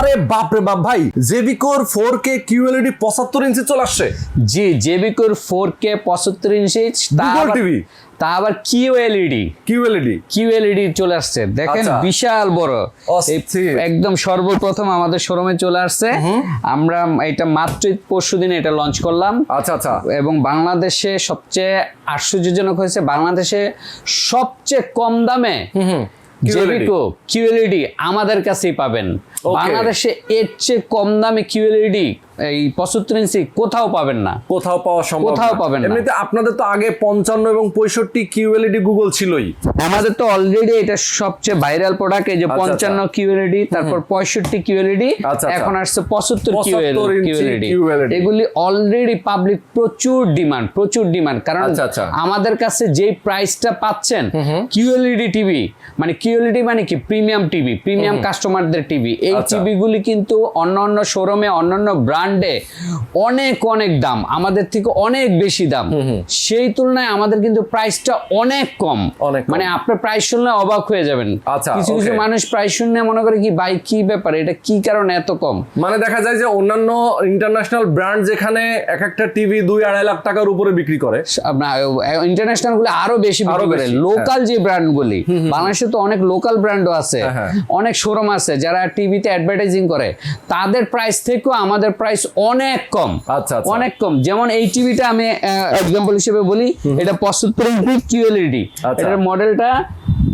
আরে বাপ রে বাপ ভাই জেবিকোর ফোর কে কিউএলইডি পঁচাত্তর ইঞ্চি চলে আসছে। জি জেবিকোর ফোর কে পঁচাত্তর ইঞ্চি TV? তা আবার Q LED QLED Q LED চলে আসছে। দেখেন আচ্ছা। বিশাল বড়। একদম সর্বপ্রথম আমাদের শোরুমে চলে আসছে। আমরা এটা মাত্র পরশু দিন এটা লঞ্চ করলাম। আচ্ছা আচ্ছা। এবং বাংলাদেশে সবচেয়ে আশ্চর্যজনক হয়েছে বাংলাদেশে সবচেয়ে কম দামে জেবিকো কিউএলইডি আমাদের কাছেই পাবেন. বাংলাদেশে এর চেয়ে কম দামে কিউএলইডি এই পঁচাত্তর ইঞ্চি কোথাও পাবেন না। কোথাও পাওয়া সম্ভব কোথাও পাবেন না। এমনিতে আপনাদের তো আগে পঞ্চান্ন এবং পঁয়ষট্টি কিউএলইডি গুগল ছিলই। আমাদের তো অলরেডি এটা সবচেয়ে ভাইরাল প্রোডাক্ট এই যে আচ্ছা, পঞ্চান্ন কিউএলইডি তার পঁয়ষট্টি কিউএলইডি আচ্ছা, আচ্ছা। এখন আসছে পঁচাত্তর কিউএলইডি এগুলি অলরেডি পাবলিক প্রচুর ডিমান্ড প্রচুর ডিমান্ড কারণ আচ্ছা, আচ্ছা। আমাদের কাছে যেই প্রাইসটা পাচ্ছেন কিউএলইডি টিভি মানে কিউএলইডি মানে কি? প্রিমিয়াম টিভি প্রিমিয়াম কাস্টমারদের টিভি এই আচ্ছা। টিভিগুলি কিন্তু অন্যান্য শোরুমে অন্যান্য ব্র্যান্ডে অনেক অনেক দাম আমাদের থেকে অনেক বেশি দাম। সেই তুলনায় আমাদের কিন্তু প্রাইসটা অনেক কম। মানে আপনার প্রাইস শুনলে অবাক হয়ে যাবেন। আচ্ছা, কিছু কিছু মানুষ প্রাইস শুনলে মনে করে কি ভাই কি ব্যাপার? এটা কি কারণে এত কম? মানে দেখা যায় যে অন্যান্য ইন্টারন্যাশনাল ব্র্যান্ড যেখানে এক একটা টিভি দুই আড়াই লাখ টাকার উপরে বিক্রি করে। ইন্টারন্যাশনালগুলো আরও বেশি বিক্রি করে। লোকাল যে ব্র্যান্ড গুলি বাংলাদেশে তো অনেক লোকাল ব্র্যান্ডও আছে। হ্যাঁ, হ্যাঁ। অনেক শোরুম আছে যারা টিভিতে অ্যাডভার্টাইজিং করে। তাদের প্রাইস থেকেও আমাদের প্রাইস অনেক কম। আচ্ছা, আচ্ছা। অনেক কম। যেমন এই টিভিটা আমি এক্সাম্পল হিসেবে বলি এটা পঁচাত্তর ইঞ্চি কিউএলইডি আচ্ছা। এটার মডেলটা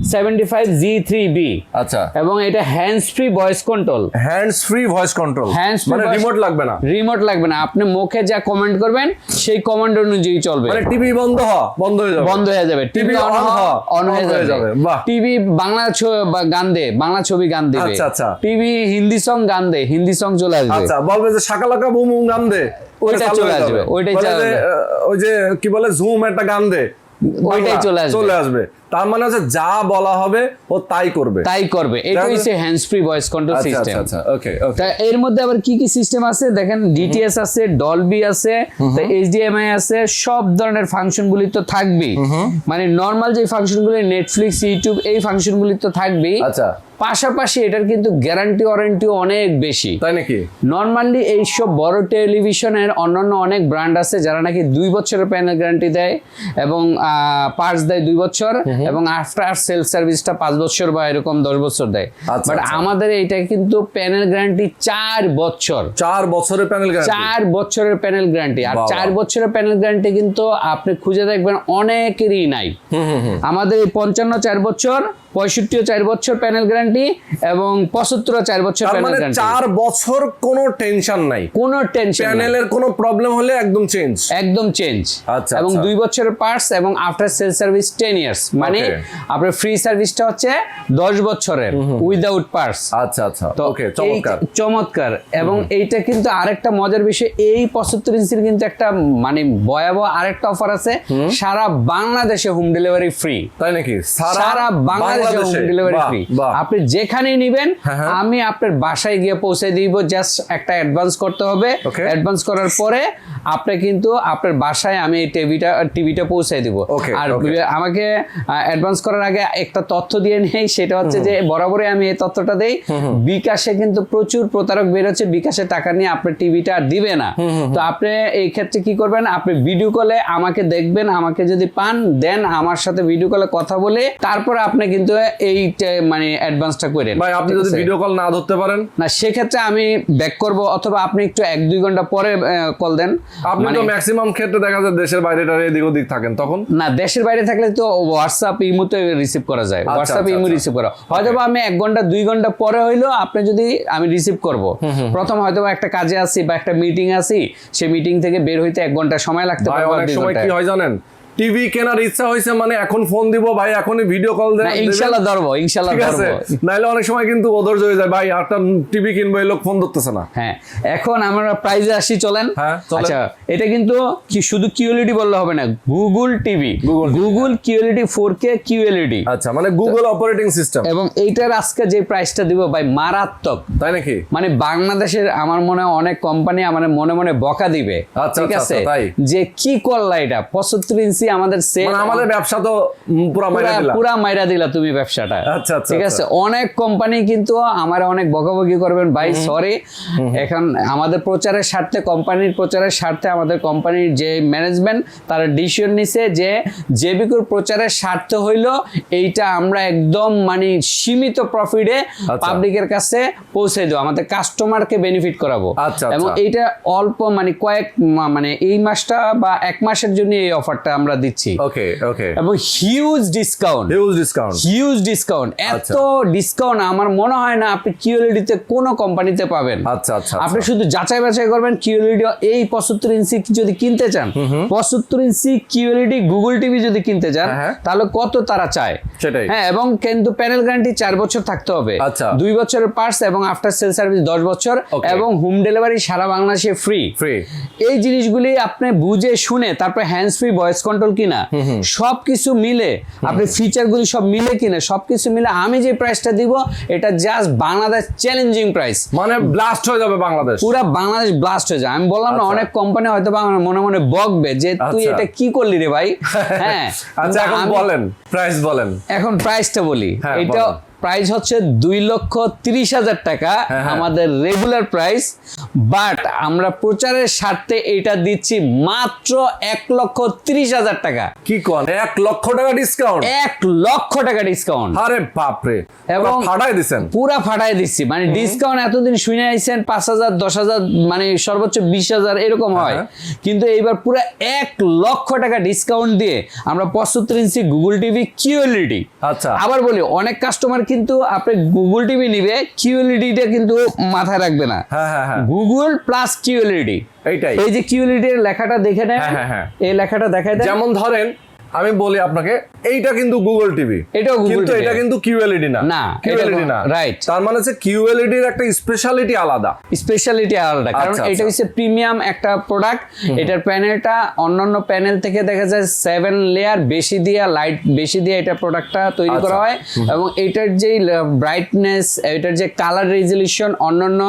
seventy five G three B আচ্ছা। এবং এটা hands free voice control hands free voice control free মানে রিমোট লাগবে না। রিমোট লাগবে না। আপনি মুখে যা কমেন্ট করবেন সেই কমান্ড অনুযায়ী চলবে। মানে টিভি বন্ধ হ বন্ধ হয়ে যাবে। বন্ধ হয়ে যাবে। টিভি অন হওয়া, অন হয়ে যাবে। টিভি বাংলা গান দে বাংলা ছবি গান দিবে। আচ্ছা, আচ্ছা। টিভি হিন্দি সং গান দে হিন্দি সং চলে আসবে। আচ্ছা বলবে যে শাকালাকা বুম বুম গান দে ওইটা চলে আসবে, ওইটাই চালু। আহ, ওই যে কি বলে জুম একটা গান দে ওইটাই চলে আসবে। চলে আসবে। তার মানে হচ্ছে যা বলা হবে ও তাই করবে। তাই করবে। এটা হচ্ছে হ্যান্ডস ফ্রি ভয়েস কন্ট্রোল আচ্ছা সিস্টেম আচ্ছা আচ্ছা ওকে ওকে তা এর মধ্যে আবার কি কি সিস্টেম আছে? দেখেন ডিটিএস আছে ডলবি আছে এইচডিএমআই আছে সব ধরনের ফাংশন গুলি তো থাকবেই। মানে নর্মাল যে ফাংশন গুলি নেটফ্লিক্স ইউটিউব এই ফাংশন গুলি তো থাকবেই। আচ্ছা। পাশাপাশি এটার কিন্তু গ্যারান্টি ওয়ারেন্টিও অনেক বেশি। তাই নাকি? নর্মালি এইসব বড় টেলিভিশনের অন্যান্য অনেক ব্র্যান্ড আছে যারা নাকি দুই বছরের প্যানেল গ্যারান্টি দেয় এবং পার্টস দেয় দুই বছর। এবং আফটার সেল সার্ভিসটা পাঁচ বছর বা এরকম দশ বছর দেয়। আচ্ছা, বাট আচ্ছা। আমাদের এইটা কিন্তু প্যানেল গ্যারান্টি চার বছর। চার বছরের প্যানেল গ্যারান্টি চার বছরের প্যানেল গ্যারান্টি আর চার বছরের প্যানেল গ্যারান্টি কিন্তু আপনি খুঁজে দেখবেন অনেকেরই নাই। আমাদের এই পঞ্চান্ন চার বছর পঁয়ষট্টিও চার বছর প্যানেল গ্যারান্টি এবং পঁচাত্তর চার বছর প্যানেল মানে গ্যারান্টি চার বছর কোনো টেনশন নাই। কোনো টেনশন প্যানেলের কোনো প্রবলেম হলে একদম চেঞ্জ একদম চেঞ্জ আচ্ছা, এবং আচ্ছা। দুই বছরের পার্টস এবং after sale service ten years মানে আপনার ফ্রি সার্ভিসটা হচ্ছে দশ বছরের উইদাউট পার্টস আচ্ছা আচ্ছা। তো ওকে চমৎকার। চমৎকার। এবং এইটা কিন্তু আরেকটা মজার বিষয় এই পঁচাত্তর ইঞ্চির কিন্তু একটা মানে ভয়াবহ আরেকটা অফার আছে। সারা বাংলাদেশে হোম ডেলিভারি ফ্রি তাই নাকি? সারা বাংলাদেশে হোম ডেলিভারি ফ্রি আপনি যেখানে নিবেন হ্যাঁ, হ্যাঁ। আমি আপনার বাসায় গিয়ে পৌঁছে দিব জাস্ট একটা অ্যাডভান্স করতে হবে। অ্যাডভান্স করার পরে আপনি কিন্তু আপনার বাসায় আমি এই টিভিটা টিভিটা পৌঁছে দিব। আর আমাকে অ্যাডভান্স করার আগে একটা তথ্য দিয়ে নেই সেটা হচ্ছে যে বরাবরই আমি এই তথ্যটা দেই বিকাশে কিন্তু প্রচুর প্রতারক বের হচ্ছে বিকাশে টাকা নিয়ে আপনার টিভিটা আর দিবে না। তো আপনি এই ক্ষেত্রে কি করবেন আপনি ভিডিও কলে আমাকে দেখবেন আমাকে যদি পান দেন আমার সাথে ভিডিও কলে কথা বলে তারপর আপনি কিন্তু এই মানে অ্যাডভান্সটা করেন ভাই আপনি যদি ভিডিও কল না ধরতে পারেন? না সেক্ষেত্রে আমি ব্যাক করব অথবা আপনি একটু এক দুই ঘণ্টা পরে কল দেন। আপনি মানে তো ম্যাক্সিমাম ক্ষেত্রে দেখা যায় দেশের বাইরে এদিক ওদিক থাকেন তখন? না দেশের বাইরে থাকলে তো হোয়াটসঅ্যাপ ইমোতে রিসিভ করা যায়। WhatsApp imo. রিসিভ করা। হয়তো বা আমি এক ঘণ্টা দুই ঘণ্টা পরে হইল আপনি যদি আমি রিসিভ করব। প্রথম হয়তো বা একটা কাজে আছি বা একটা মিটিং আছি সেই মিটিং থেকে বের হইতে এক ঘণ্টা সময় লাগতে পারে অনেক সময় কি হয় জানেন? টিভি কেনার ইচ্ছা হয়েছে মানে এখন ফোন দিব ভাই এখনই ভিডিও কল দেন না ইনশাল্লাহ ধরবো ইনশাল্লাহ ঠিক আছে? ধরবো। নাইলে অনেক সময় কিন্তু ওদর্জ হয়ে যায় ভাই একটা টিভি কিনবো এই লোক ফোন ধরতেছে না। হ্যাঁ এখন আমরা প্রাইজে আসি চলেন। হ্যাঁ, আচ্ছা এটা কিন্তু কি শুধু কিউএলইডি বললে হবে না Google TV Google QLED four K QLED আচ্ছা মানে গুগল অপারেটিং সিস্টেম এবং এইটার আজকে যে প্রাইসটা দিব ভাই মারাত্মক। তাই নাকি? মানে বাংলাদেশের আমার মনে হয় অনেক কোম্পানি আমার মনে মনে বকা দিবে। আচ্ছা, ঠিক আচ্ছা, আছে? আচ্ছা, যে কি করলা এটা? পঁচাত্তর ইঞ্চি আমাদের সেল মানে আমাদের ব্যবসা তো পুরা মাইরা দিলা। পুরা মাইরা দিলা তুমি ব্যবসাটা। আচ্ছা, আচ্ছা, ঠিক আছে? অনেক কোম্পানি কিন্তু আমার অনেক বকাবকি করবেন। ভাই সরি এখন আমাদের প্রচারের স্বার্থে কোম্পানির প্রচারের স্বার্থে আমাদের কোম্পানির যে ম্যানেজমেন্ট তারা ডিসিশন নিছে যে জেবিকুর প্রচারের স্বার্থ হইল এইটা আমরা একদম মানে সীমিত প্রফিটে আচ্ছা। পাবলিকের কাছে পৌঁছে দেবো। আমাদের কাস্টমারকে বেনিফিট করাবো। আচ্ছা, এবং আচ্ছা। এইটা অল্প মানে কয়েক মানে এই মাসটা বা এক মাসের জন্য এই অফারটা আমরা দিচ্ছি। ওকে ওকে এবং huge discount huge discount huge discount. এত ডিসকাউন্ট আমার মনে হয় না আপনি কিউএলইডিতে কোনো কোম্পানিতে পাবেন। আচ্ছা আচ্ছা আপনি আচ্ছা। শুধু যাচাই বাছাই করবেন কিউএলইডি এই পঁচাত্তর ইঞ্চি যদি কিনতে চান পঁচাত্তর ইঞ্চি কিউএলইডি গুগল টিভি যদি কিনতে চান হ্যাঁ, হ্যাঁ। তাহলে কত তারা চায়? সেটাই। হ্যাঁ এবং কিন্তু প্যানেল গ্যারান্টি চার বছর থাকতে হবে। আচ্ছা। দুই বছরের পার্টস এবং আফটার সেল সার্ভিস দশ বছর এবং হোম ডেলিভারি সারা বাংলাদেশে ফ্রি ফ্রি এই জিনিসগুলি আপনি বুঝে শুনে তারপর হ্যান্ডস ফ্রি ভয়েস কন্ট্রোল কিনা? সবকিছু মিলে আপনি ফিচারগুলি সব মিলে কিনে সবকিছু মিলে আমি যে প্রাইসটা দিব এটা জাস্ট বাংলাদেশ চ্যালেঞ্জিং প্রাইস মানে ব্লাস্ট হয়ে যাবে বাংলাদেশ। পুরো বাংলাদেশ ব্লাস্ট হয়ে যায় আমি বললাম না আচ্ছা। অনেক কোম্পানি হয়তো মনে মনে বকবে যে তুই আচ্ছা। এটা কি করলি রে ভাই? হ্যাঁ। আচ্ছা এখন বলেন প্রাইস বলেন। এখন প্রাইসটা বলি। হ্যাঁ, এটা। প্রাইস হচ্ছে দুই লক্ষ তিরিশ হাজার টাকা হ্যাঁ, হ্যাঁ। আমাদের রেগুলার প্রাইস বাট আমরা প্রচারের স্বার্থে এটা দিচ্ছি মাত্র এক লক্ষ তিরিশ হাজার টাকা। কি কোন? এক লক্ষ টাকা ডিসকাউন্ট এক লক্ষ টাকা ডিসকাউন্ট আরে বাপরে এবং ফাটাই দিছেন। পুরা ফাটাই দিচ্ছি। মানে ডিসকাউন্ট এতদিন শুনে আইছেন পাঁচ হাজার দশ হাজার মানে সর্বোচ্চ বিশ হাজার এরকম হয় হ্যাঁ। কিন্তু এইবার পুরো এক লক্ষ টাকা ডিসকাউন্ট দিয়ে আমরা পঁচাত্তর ইঞ্চি গুগল টিভি কিউএলইডি আচ্ছা। আবার বলি অনেক কাস্টমার কিন্তু আপনি গুগল টিভি নিবে কিউএলইডিটা কিন্তু মাথায় রাখবে না। গুগল প্লাস কিউএলইডি এইটাই। এই যে কিউএলইডি এর লেখাটা দেখে নেন হ্যাঁ, হ্যাঁ, হ্যাঁ। এই লেখাটা দেখায় যেমন ধরেন আমি বলি আপনাকে এইটা কিন্তু গুগল টিভি এটাও Google কিন্তু এটা কিন্তু কিউএলইডি না। না, কিউএলইডি না। Right. তার মানে হচ্ছে কিউএলইডির একটা স্পেশালিটি আলাদা। স্পেশালিটি আলাদা কারণ আচ্ছা, এটা আচ্ছা। হচ্ছে প্রিমিয়াম একটা প্রোডাক্ট এটার প্যানেলটা অন্যান্য প্যানেল থেকে দেখা যায় সেভেন লেয়ার বেশি দিয়ে লাইট বেশি দিয়ে এটা প্রোডাক্টটা তৈরি করা আচ্ছা। হয় এবং এটার যে ব্রাইটনেস এটার যে কালার রেজলিউশন অন্যান্য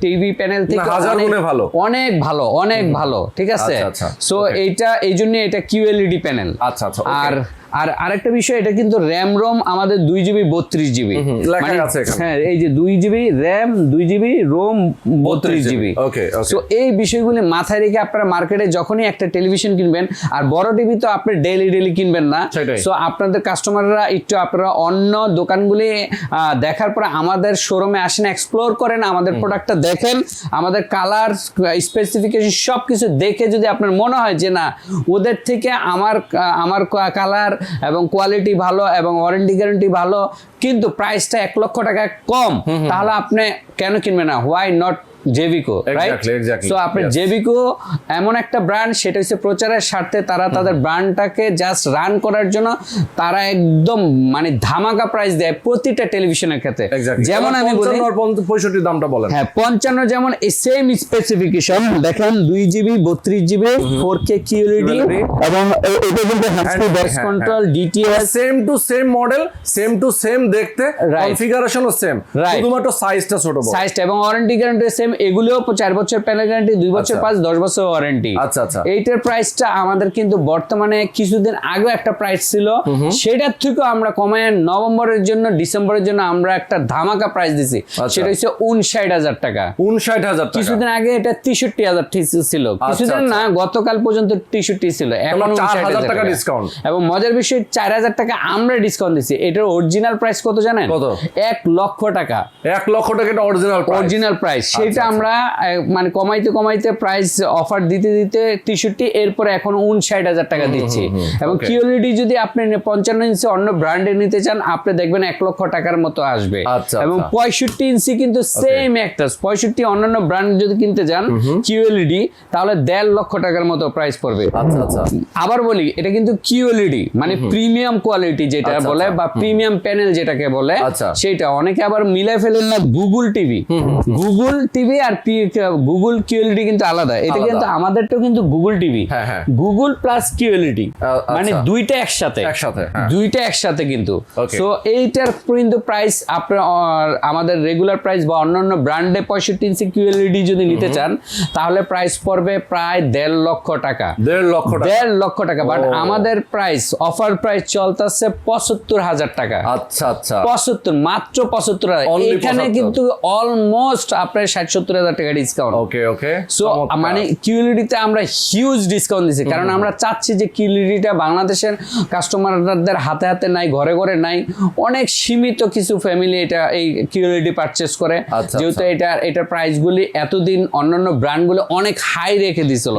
টিভি প্যানেল থেকে হাজার অনেক- গুণে ভালো। অনেক ভালো অনেক ভালো ঠিক আছে। সো এইটা এই জন্য এটা কিউএলইডি প্যানেল আচ্ছা, আচ্ছা, আর আর আরেকটা বিষয় এটা কিন্তু র্যাম রোম আমাদের দুই জিবি বত্রিশ জিবি লেখাই হ্যাঁ এই যে দুই জিবি র্যাম দুই জিবি রোম বত্রিশ জিবি. সো এই বিষয়গুলি মাথায় রেখে আপনারা মার্কেটে যখনই একটা টেলিভিশন কিনবেন আর বড় টিভি তো আপনি ডেইলি ডেইলি কিনবেন না। সো আপনাদের কাস্টমাররা একটু আপনারা অন্য দোকানগুলি দেখার পরে আমাদের শোরুমে আসেন এক্সপ্লোর করেন আমাদের প্রোডাক্টটা দেখেন আমাদের কালার স্পেসিফিকেশন সব কিছু দেখে যদি আপনার মনে হয় যে না ওদের থেকে আমার আমার কালার এবং কোয়ালিটি ভালো এবং ওয়ারেন্টি গ্যারেন্টি ভালো কিন্তু প্রাইসটা এক লক্ষ টাকা কম তাহলে আপনি কেন কিনবেন না? Why not জেভিকো. সো আপনি. জেবিকো এমন একটা ব্র্যান্ড সেটা হচ্ছে প্রচারের স্বার্থে তারা তাদের ব্র্যান্ডটাকে জাস্ট রান করার জন্য তারা একদম মানে ধামাকা প্রাইস দেয় প্রতিটা টেলিভিশনের ক্ষেত্রে। যেমন আমি বলি 55 আর 65 দামটা বলেন। হ্যাঁ পঞ্চান্ন যেমন সেম স্পেসিফিকেশন দেখেন দুই জিবি বত্রিশ জিবি ফোর কে কিউএলইডি এবং এটা কিন্তু ভয়েস হ্যাঁ, control DTS same to same model same to same দেখতে. কনফিগারেশনও সেম. শুধুমাত্র সাইজটা ছোট সাইজটা এবং ওয়ারেন্টি গ্যারান্টি সেম এগুলোও চার বছর প্যানেল গ্যারান্টি দুই বছর আচ্ছা। পাঁচ দশ বছর ওয়ারেন্টি আচ্ছা, আচ্ছা। এইটার প্রাইসটা আমাদের কিন্তু বর্তমানে কিছুদিন আগে একটা প্রাইস ছিল। সেটার থেকেও আমরা কমায় নভেম্বরের জন্য ডিসেম্বরের জন্য আমরা একটা ধামাকা প্রাইস দিছি। আচ্ছা। সেটা হচ্ছে উনষাট হাজার টাকা। 59000 টাকা। কিছুদিন আগে এটা তেষট্টি হাজার ছিল। কিছুদিন আচ্ছা। না গতকাল পর্যন্ত তেষট্টি ছিল। এখন তোমরা 4000 59,000 টাকা। discount। এবং মজার বিষয় চার হাজার টাকা আমরা ডিসকাউন্ট দিচ্ছি এটার অরিজিনাল প্রাইস কত জানেন? কত? এক লক্ষ টাকা। 1 লক্ষ টাকা এটা অরিজিনাল অরিজিনাল প্রাইস সেটা আচ্ছা। আমরা মানে কমাইতে কমাইতে প্রাইস অফার দিতে দিতে তেষট্টি এরপরে এখন উনষাট হাজার টাকা দিচ্ছি। এবং. কিউএলইডি যদি আপনি পঞ্চান্ন ইঞ্চি অন্য ব্র্যান্ডে নিতে চান আপনি দেখবেন এক লক্ষ টাকার মতো আসবে। আচ্ছা, এবং আচ্ছা। পঁয়ষট্টি ইঞ্চি কিন্তু সেম একটা পঁয়ষট্টি অন্যান্য ব্র্যান্ড যদি কিনতে চান কিউএলইডি তাহলে দেড় লক্ষ টাকার মতো প্রাইস পড়বে। আবার বলি এটা কিন্তু কিউএলইডি মানে প্রিমিয়াম কোয়ালিটি যেটা বলে। বা প্রিমিয়াম প্যানেল যেটাকে বলে। সেটা অনেকে আবার মিলে ফেলেন না Google TV Google TV TV আর গুগল কিউএলইডি কিন্তু আলাদা। এটা। কিন্তু আমাদেরটাও কিন্তু গুগল টিভি। হ্যাঁ, হ্যাঁ। গুগল প্লাস কিউএলইডি আচ্ছা। মানে দুইটা একসাথে। একসাথে, হ্যাঁ। দুইটা একসাথে কিন্তু. সো এইটার কিন্তু প্রাইস আপনার আমাদের রেগুলার প্রাইস বা অন্যান্য ব্র্যান্ডে পঁয়ষট্টি ইঞ্চি কিউএলইডি যদি নিতে চান তাহলে প্রাইস পড়বে প্রায় দেড় লক্ষ টাকা। দেড় লক্ষ টাকা। দেড় লক্ষ টাকা। বাট আমাদের প্রাইস অফার প্রাইস চলতেছে পঁচাত্তর হাজার টাকা। আচ্ছা আচ্ছা। পঁচাত্তর মাত্র পঁচাত্তর এখানে কিন্তু অলমোস্ট আপনার ষাট সত্তর হাজার টাকা ডিসকাউন্ট ওকে ওকে সো মানে কিউলিডিতে আমরা হিউজ ডিসকাউন্ট কারণ আমরা চাচ্ছি যে কিউলিডিটা বাংলাদেশের কাস্টমারদের হাতে হাতে নাই ঘরে ঘরে নাই। অনেক সীমিত কিছু ফ্যামিলি এটা এই কিউলিডি পারচেস করে। আচ্ছা, যেহেতু এটা এটার প্রাইসগুলি এতদিন অন্যান্য ব্র্যান্ডগুলো অনেক হাই রেখে দিছিল।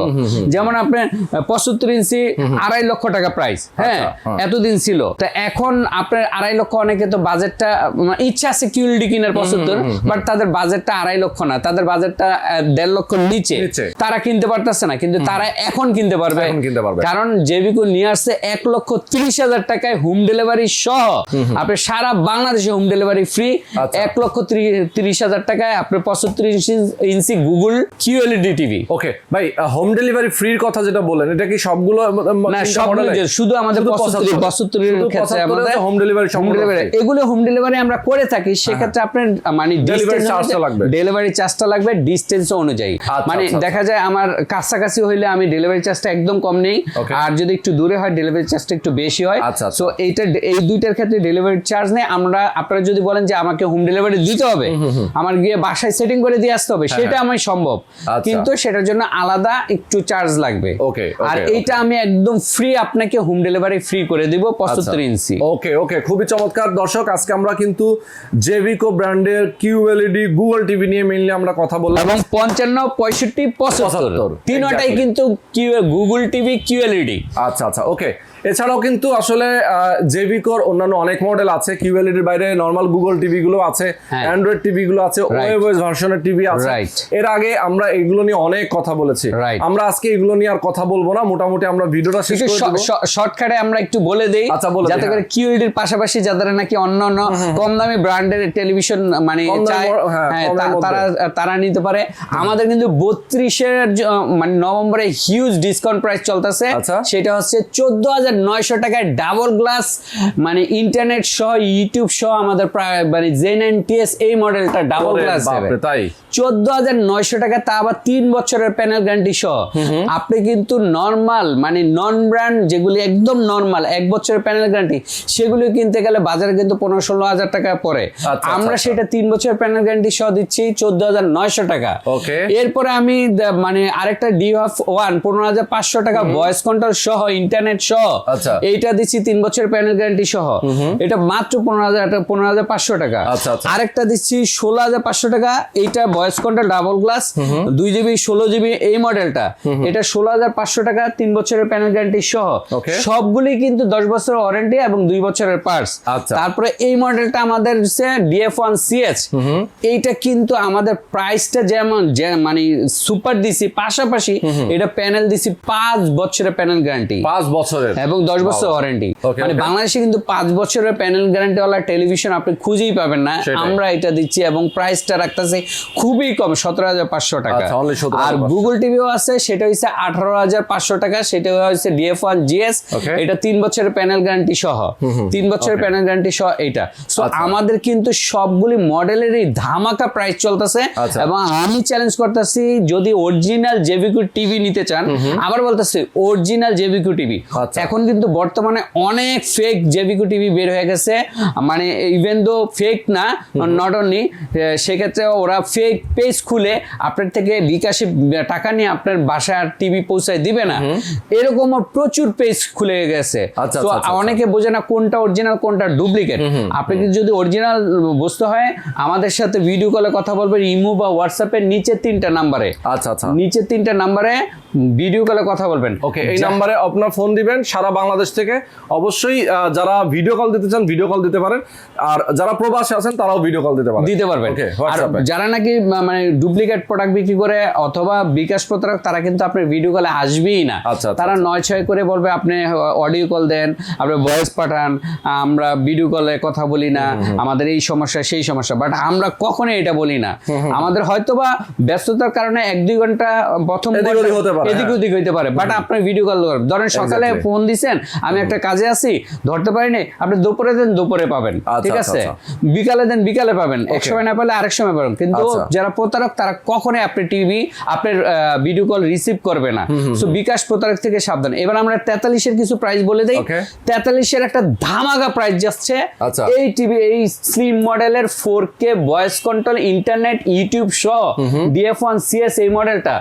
যেমন আপনার পঁচাত্তর ইঞ্চি আড়াই লক্ষ টাকা প্রাইস হ্যাঁ আচ্ছা, হ্যাঁ। এতদিন ছিল। তা এখন আপনার আড়াই লক্ষ অনেকে তো বাজেটটা ইচ্ছা আছে কিউলিডি কিনার পঁচাত্তর বাট তাদের বাজেটটা আড়াই লক্ষ না। তাদের বাজেটটা দেড় লক্ষ নিচে। তারা কিনতে পারতেছে না। কিন্তু তারা এখন কিনতে পারবে। কিনতে পারবে। কারণ জেবিকো নিয়ে আসছে এক লক্ষ তিরিশ হাজার টাকায় হোম ডেলিভারি সহ। আপনি সারা বাংলাদেশে হোম ডেলিভারি ফ্রি। এক লক্ষ ত্রি- তিরিশ হাজার টাকায় আপনি পঁচাত্তর inch Google QLED TV okay ভাই হোম ডেলিভারি ফ্রির কথা যেটা বলেন এটা কি সবগুলো না সবগুলো শুধু আমাদের পঁচাত্তর পঁচাত্তরের ক্ষেত্রে আমাদের হোম ডেলিভারি হোম ডেলিভারি এগুলো হোম ডেলিভারি আমরা করে থাকি সেক্ষেত্রে আপনার মানে ডেলিভারি charge-টা লাগবে। ডেলিভারি চার্জটা লাগবে ডিস্টেন্স অনুযায়ী। আচ্ছা, মানে আচ্ছা, দেখা যায় আমার কাছাকাছি হইলে আমি ডেলিভারি চার্জটা একদম কম নেই। আর যদি একটু দূরে হয় ডেলিভারি চার্জটা একটু বেশি হয়। আচ্ছা, আচ্ছা। সো এইটা এই দুইটার ক্ষেত্রে ডেলিভারি চার্জ নেই। আমরা আপনারা যদি বলেন যে আমাকে হোম ডেলিভারি দিতে হবে আমার গিয়ে বাসায় সেটিং করে দিয়ে আসতে হবে সেটা আমি সম্ভব। আচ্ছা। কিন্তু সেটার জন্য আলাদা একটু চার্জ লাগবে। Okay, আর এইটা আমি একদম ফ্রি আপনাকে হোম ডেলিভারি ফ্রি করে দিব পঁচাত্তর আচ্ছা। ইঞ্চি ওকে ওকে খুবই চমৎকার। দর্শক আজকে আমরা কিন্তু জেভিকো ব্র্যান্ডের Q QLED Google TV mainly mainly আমরা কথা বললাম। এবং পঞ্চান্ন পঁয়ষট্টি পঁচাত্তর। 75, তিনটাই কিন্তু কিউ গুগল টিভি কিউএলইডি আচ্ছা আচ্ছা ওকে এছাড়াও কিন্তু আসলে জেভিকোর অন্যান্য অনেক মডেল আছে কিউএলইডির বাইরে নর্মাল গুগল টিভি গুলো আছে হ্যাঁ। অ্যান্ড্রয়েড টিভি গুলো আছে ওয়েবওয়েজ ভার্সনের টিভি আছে। এর আগে আমরা এগুলো নিয়ে অনেক কথা বলেছি। আমরা আজকে এগুলো নিয়ে আর কথা বলব না মোটামুটি আমরা ভিডিওটা শেষ করে দেবো। শর্টকাটে আমরা একটু বলে দেই। আচ্ছা, যাতে করে কিউএলইডির পাশাপাশি যাদের নাকি অন্য অন্য কম দামি ব্র্যান্ডের টেলিভিশন মানে চায় হ্যাঁ, হ্যাঁ, তারা তারা নিতে পারে। আমাদের কিন্তু বত্রিশের মানে নভেম্বরে হিউজ ডিসকাউন্ট প্রাইস চলতেছে। আচ্ছা। সেটা হচ্ছে চোদ্দ হাজার নয়শো টাকায় ডাবল গ্লাস মানে ইন্টারনেট সহ ইউটিউব সহ আমাদের প্রায় মানে জে টিএস এই মডেলটা ডাবল গ্লাস বাপরে, তাই? চোদ্দ হাজার নয়শো টাকা তা আবার তিন বছরের প্যানেল গ্যারান্টি সহ। আপনি কিন্তু নর্মাল মানে নন ব্র্যান্ড যেগুলি একদম নর্মাল এক বছরের প্যানেল গ্যারান্টি সেগুলি কিনতে গেলে বাজারে কিন্তু পনেরো ষোলো হাজার টাকা পড়ে। আচ্ছা, আমরা আচ্ছা। সেটা তিন বছরের প্যানেল গ্যারান্টি সহ দিচ্ছি চোদ্দ হাজার নয়শো টাকা. এরপরে আমি মানে আরেকটা ডি অফ ওয়ান পনেরো হাজার পাঁচশো টাকা ভয়েস কন্ট্রোল সহ ইন্টারনেট সহ আচ্ছা। এইটা দিচ্ছি তিন বছরের প্যানেল গ্যারান্টি সহ। এটা মাত্র পনেরো হাজার পনেরো হাজার পাঁচশো টাকা। আচ্ছা, আচ্ছা। আরেকটা দিচ্ছি ষোলো হাজার পাঁচশো টাকা। এইটা ভয়েস কন্ট্রোল ডাবল গ্লাস দুই জিবি ষোলো জিবি এই মডেলটা এটা ষোলো হাজার পাঁচশো টাকা তিন বছরের প্যানেল গ্যারান্টি সহ। সবগুলি কিন্তু দশ বছরের ওয়ারেন্টি এবং দুই বছরের পার্স আচ্ছা। তারপরে এই মডেলটা আমাদের ডিএফ ওয়ান সিএচ এইটা কিন্তু আমাদের প্রাইসটা যেমন মানে সুপার দিছি পাশাপাশি এটা প্যানেল দিছি পাঁচ বছরের প্যানেল গ্যারান্টি পাঁচ বছরের। এবং দশ বছর ওয়ারেন্টি মানে বাংলাদেশে কিন্তু পাঁচ বছরের প্যানেল গ্যারান্টি ওয়ালা টেলিভিশন আপনি খুঁজেই পাবেন না। আমরা এটা দিচ্ছি এবং প্রাইসটা রাখতেছি খুবই কম সতেরো হাজার পাঁচশো টাকা। আচ্ছা, only 17,500 আর গুগল টিভিও আছে সেটা হচ্ছে আঠারো হাজার পাঁচশো টাকা সেটা হচ্ছে ডিএফ ওয়ান জিএস এটা তিন বছরের প্যানেল গ্যারান্টি সহ। তিন বছরের প্যানেল গ্যারান্টি সহ এটা। সো আচ্ছা। আমাদের কিন্তু সবগুলি মডেলেরই ধামাকা প্রাইস চলতেছে আচ্ছা। এবং আমি চ্যালেঞ্জ করতেছি যদি অরিজিনাল জেবিকু টিভি নিতে চান আবার বলতেছি অরিজিনাল জেবিকু টিভি। এখন কিন্তু বর্তমানে অনেক ফেক জেবিকু টিভি বের হয়ে গেছে। মানে ইভেন দো ফেক না নট অনলি সেক্ষেত্রে ওরা ফেক পেজ খুলে আপনার থেকে বিকাশে টাকা নিয়ে আপনার বাসায় টিভি পৌঁছায় দিবে না। এরকম প্রচুর পেজ খুলে গেছে। আচ্ছা, তো আচ্ছা, আচ্ছা। অনেকে বোঝে না কোনটা অরিজিনাল কোনটা ডুপ্লিকেট আপনি যদি অরিজিনাল বস্তু হয় আমাদের সাথে ভিডিও কলে কথা বলবেন ইমো বা হোয়াটসঅ্যাপের নিচে তিনটা নাম্বারে আচ্ছা আচ্ছা। নিচে তিনটা নাম্বারে ভিডিও কলে কথা বলবেন। ওকে এই নাম্বারে আপনার ফোন দিবেন সারা বাংলাদেশ থেকে অবশ্যই যারা ভিডিও কল দিতে চান ভিডিও কল দিতে পারেন। আর যারা প্রবাসে আছেন তারাও ভিডিও কল দিতে পারেন। দিতে পারবেন। আর যারা নাকি মানে ডুপ্লিকেট প্রোডাক্ট বিক্রি করে অথবা বিকাশ প্রতারক তারা কিন্তু আপনার ভিডিও কলে আসবেই না। আচ্ছা, আচ্ছা, তারা নয় ছয় করে বলবে আপনি অডিও কল দেন আপনি ভয়েস পাঠান আমরা ভিডিও কলে কথা বলি না আমাদের এই সমস্যা সেই সমস্যা। বাট আমরা কখনোই এটা বলি না। আমাদের হয়তোবা ব্যস্ততার কারণে এক দুই ঘণ্টা প্রথম এদিক ওদিক হতে পারে, হ্যাঁ। ওদিক হইতে পারে। বাট আপনার ভিডিও কল ধরেন সকালে. ফোন দিছেন আমি একটা কাজে আছি ধরতে পারিনি আপনি দুপুরে দেন দুপুরে পাবেন আচ্ছা, ঠিক আচ্ছা, আছে? আচ্ছা। বিকালে দেন বিকালে পাবেন এক সময় না পেলে আরেক সময় পাবেন। কিন্তু। যারা প্রতারক তারা কখনোই আপনি টিভি আপনার ভিডিও কল রিসিভ করবে না। সো বিকাশ প্রতারক থেকে সাবধান। এবার আমরা তেতাল্লিশের কিছু প্রাইস বলে দিই. তেতাল্লিশের একটা ধামাকা প্রাইস যাচ্ছে। এই টিভি এই স্লিম মডেলের four K voice control internet YouTube সহ ডিএফ ওয়ান সিএস এই মডেলটা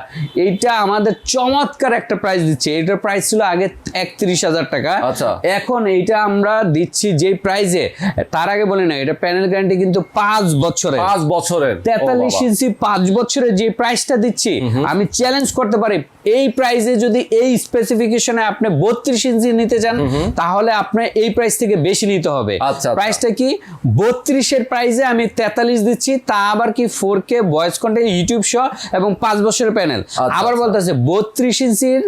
এইটা আমাদের চমৎকার একটা প্রাইস দিচ্ছে। এটার প্রাইস ছিল আগে একত্রিশ হাজার টাকা। আচ্ছা। এখন এইটা আমরা দিচ্ছি যে প্রাইজে তার আগে বলি না এটা প্যানেল গ্যারান্টি কিন্তু পাঁচ বছরের। পাঁচ বছরের। তেতাল্লিশ ইঞ্চি পাঁচ বছরের যে প্রাইসটা দিচ্ছি আমি চ্যালেঞ্জ করতে পারি এই প্রাইসে যদি এই স্পেসিফিকেশনে আপনি বত্রিশ ইঞ্চি নিতে চান তাহলে আপনার এই প্রাইস থেকে বেশি নিতে হবে। আচ্ছা, আচ্ছা। প্রাইসটা কি? বত্রিশের প্রাইসে আমি তেতাল্লিশ দিচ্ছি তা আবার কি four K voice content YouTube সহ এবং পাঁচ বছরের প্যানেল আবার আচ্ছা। বলতেছে বত্রিশ ইঞ্চির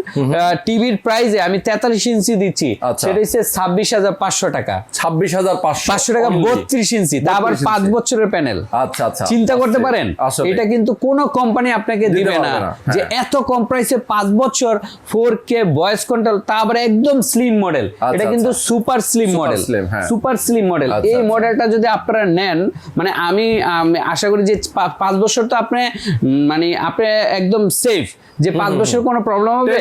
টিভির প্রাইসে আমি তেতাল্লিশ ইঞ্চি দিচ্ছি। আচ্ছা। সেটা হচ্ছে ছাব্বিশ হাজার পাঁচশো টাকা। ছাব্বিশ হাজার পাঁচশো টাকা বত্রিশ ইঞ্চি। তা আবার পাঁচ বছরের প্যানেল। আচ্ছা আচ্ছা। চিন্তা করতে পারেন এটা কিন্তু কোন কোম্পানি আপনাকে দিবে না যে হ্যাঁ। এত কম প্রাইসে পাঁচ বছর ফোর কে ভয়েস কন্ট্রোল তা আবার একদম স্লিম মডেল আচ্ছা, এটা কিন্তু super slim model. Super slim model আচ্ছা, এই আচ্ছা। মডেলটা যদি আপনারা নেন মানে আমি আশা করি যে পাঁচ বছর তো আপনি মানে আপনি একদম সেফ যে পাঁচ বছর কোনো প্রবলেম হবে?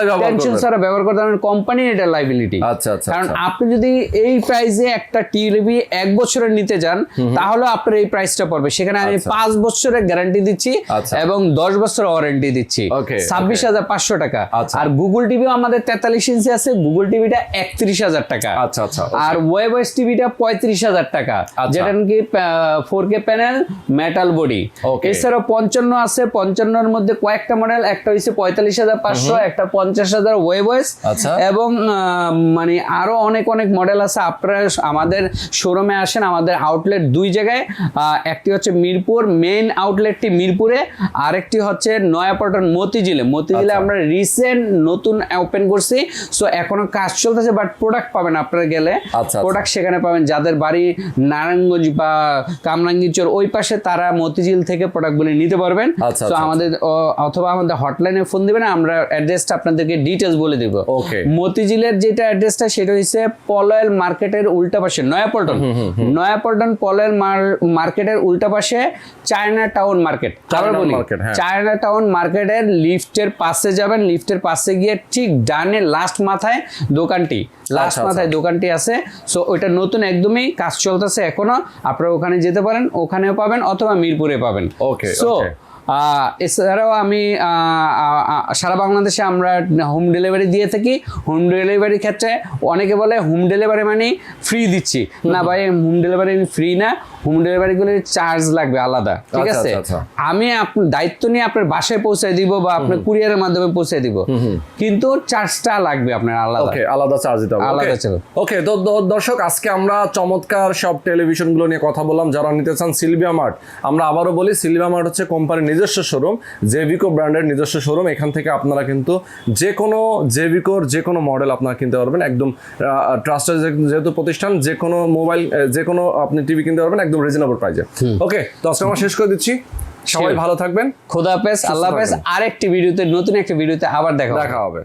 ব্যবহার টেনশন ছাড়া ব্যবহার করতে পারেন কোম্পানি এটা লাইবিলিটি আচ্ছা, আচ্ছা, কারণ আচ্ছা। আপনি যদি এই প্রাইসে একটা টিভি এক বছরের নিতে যান তাহলে আপনার এই প্রাইসটা পড়বে সেখানে আমি আচ্ছা। পাঁচ বছরের গ্যারান্টি দিচ্ছি আচ্ছা। এবং দশ বছর ওয়ারেন্টি দিচ্ছি ছাব্বিশ হাজার পাঁচশো টাকা। আর গুগল টিভিও আমাদের তেতাল্লিশ ইঞ্চি আছে গুগল টিভিটা একত্রিশ হাজার টাকা আচ্ছা, আচ্ছা, আর আর ওয়েবএস টিভিটা পঁয়ত্রিশ হাজার টাকা। যেটা নাকি four K panel metal body. এছাড়াও পঞ্চান্ন আছে পঞ্চান্নর মধ্যে কয়েকটা মডেল একটা হচ্ছে পঁয়তাল্লিশ হাজার পাঁচশো একটা পঞ্চাশ হাজার ওয়েবএস আচ্ছা। এবং মানে আরও অনেক অনেক মডেল আছে। আপনারা আমাদের শোরুমে আসেন আমাদের আউটলেট দুই জায়গায়। একটি হচ্ছে মিরপুর মেইন আউটলেটটি মিরপুরে আরেকটি হচ্ছে নয়াপল্টন মতিঝিলে। মতিঝিলে আচ্ছা। আমরা রিসেন্ট নতুন ওপেন করছি। সো এখনও কাজ চলতেছে বাট প্রোডাক্ট পাবেন আপনারা গেলে। আচ্ছা। প্রোডাক্ট সেখানে পাবেন। যাদের বাড়ি নারায়ণগঞ্জ বা কামরাঙ্গীরচর ওই পাশে তারা মতিঝিল থেকে প্রোডাক্টগুলি নিতে পারবেন। আচ্ছা, তো আচ্ছা, আমাদের অথবা আমাদের হটলাইনে ফোন দিবেন আমরা অ্যাড্রেসটা আপনাদেরকে ডিটেলস বলে দিব। Okay. মতিঝিলের যেটা অ্যাড্রেসটা সেটা হচ্ছে পলয়েল মার্কেটের উল্টা পাশে নয়াপল্টন। নয়াপল্টন পলয়েল মার্কেটের উল্টা পাশে চায়না টাউন মার্কেট। আবার বলি হ্যাঁ। চায়না টাউন মার্কেটের লিফটের পাশে যাবেন লিফটের পাশে গিয়ে ঠিক ডানে লাস্ট মাথায় দোকানটি। লাস্ট আচ্ছা, মাথায় দোকানটি আছে। সো ওইটা নতুন একদমই কাজ চলতেছে এখনও। আপনারা ওখানে যেতে পারেন ওখানেও পাবেন অথবা মিরপুরে পাবেন। ওকে সো এছাড়াও আমি সারা বাংলাদেশে আমরা হোম ডেলিভারি দিয়ে থাকি। হোম ডেলিভারির ক্ষেত্রে অনেকে বলে হোম ডেলিভারি মানে ফ্রি দিচ্ছি। না ভাই হোম ডেলিভারি ফ্রি না। হোম ডেলিভারিগুলির চার্জ লাগবে আলাদা ঠিক আচ্ছা, আছে? আচ্ছা, আমি আপনার দায়িত্ব নিয়ে আপনার বাসায় পৌঁছে দিব বা আপনার কুরিয়ারের মাধ্যমে পৌঁছে দিব। কিন্তু চার্জটা লাগবে আপনার আলাদা। ওকে আলাদা চার্জ দিতে হবে আলাদা চার্জ। ওকে তো দর্শক আজকে আমরা চমৎকার সব টেলিভিশনগুলো নিয়ে কথা বললাম। যারা নিতে চান সিলভিয়া মার্ট আমরা আবারও বলি সিলভিয়া মার্ট হচ্ছে কোম্পানির নিজস্ব শোরুম জেভিকো ব্র্যান্ডের নিজস্ব শোরুম এখান থেকে আপনারা কিন্তু যে কোনো জেভিকোর যে কোনো মডেল আপনারা কিনতে পারবেন। একদম ট্রাস্টেড যেহেতু প্রতিষ্ঠান যে কোনো মোবাইল যে কোনো আপনি টিভি কিনতে পারবেন একদম রিজনেবল প্রাইসে ওকে তো আজকে আমরা শেষ করে দিচ্ছি। সবাই ভালো থাকবেন। খোদা হাফেজ আল্লাহ হাফেজ। আরেকটি ভিডিওতে নতুন একটা ভিডিওতে আবার দেখা দেখা হবে।